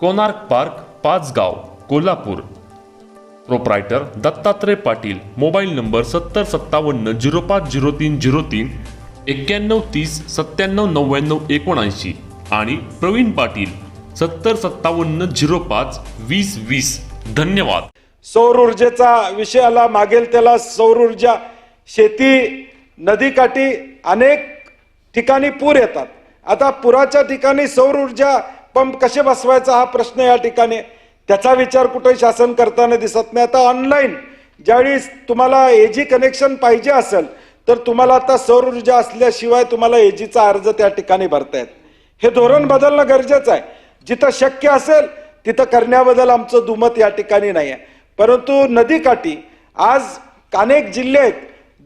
Konark park Pachgaon Kolhapur. Proprietor Dattatray Patil mobile number सत्तर सत्तावन्न zero पाच zero तीन झिरो तीन एक्क्याण्णव तीस सत्त्याण्णव नव्याण्णव एकोणऐंशी आणि प्रवीण पाटील सत्तर सत्तावन्न झिरो पाच वीस वीस. धन्यवाद. सौर ऊर्जेचा विषय आला मागेल त्याला सौर ऊर्जा शेती नदीकाठी अनेक ठिकाणी पूर येतात. आता पुराच्या ठिकाणी सौर ऊर्जा पंप कसे बसवायचा हा प्रश्न या ठिकाणी. त्याचा विचार कुठे शासन करताना दिसत नाही. आता ऑनलाईन ज्यावेळी तुम्हाला एजी कनेक्शन पाहिजे असेल तर तुम्हाला आता सौर ऊर्जा असल्याशिवाय तुम्हाला एजीचा अर्ज त्या ठिकाणी भरता येत. हे धोरण बदलणं गरजेचं आहे. जिथं शक्य असेल तिथं करण्याबद्दल आमचं दुमत या ठिकाणी नाही आहे परंतु नदीकाठी आज अनेक जिल्हे आहेत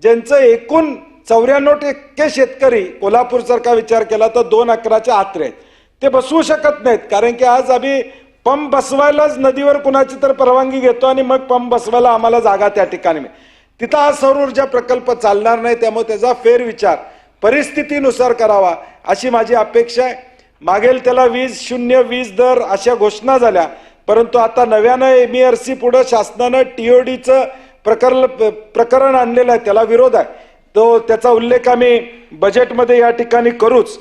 ज्यांचं एकूण चौऱ्याण्णव टक्के शेतकरी कोल्हापूरसारखा विचार केला तर दोन अकराच्या आत्रे आहेत ते बसवू शकत नाहीत. कारण की आज आम्ही पंप बसवायलाच नदीवर कुणाची तर परवानगी घेतो आणि मग पंप बसवायला आम्हाला जागा त्या ठिकाणी तिथं हा सौर ऊर्जा प्रकल्प चालणार नाही त्यामुळे त्याचा फेरविचार परिस्थितीनुसार करावा अशी माझी अपेक्षा आहे. मागेल त्याला वीज शून्य वीज दर अशा घोषणा झाल्या. परंतु आता नव्यानं एम आर सी पुढं शासनानं टीओडीचं प्रकल्प प्रकरण आणलेलं आहे त्याला विरोध आहे. तो त्याचा उल्लेख आम्ही बजेटमध्ये या ठिकाणी करूच.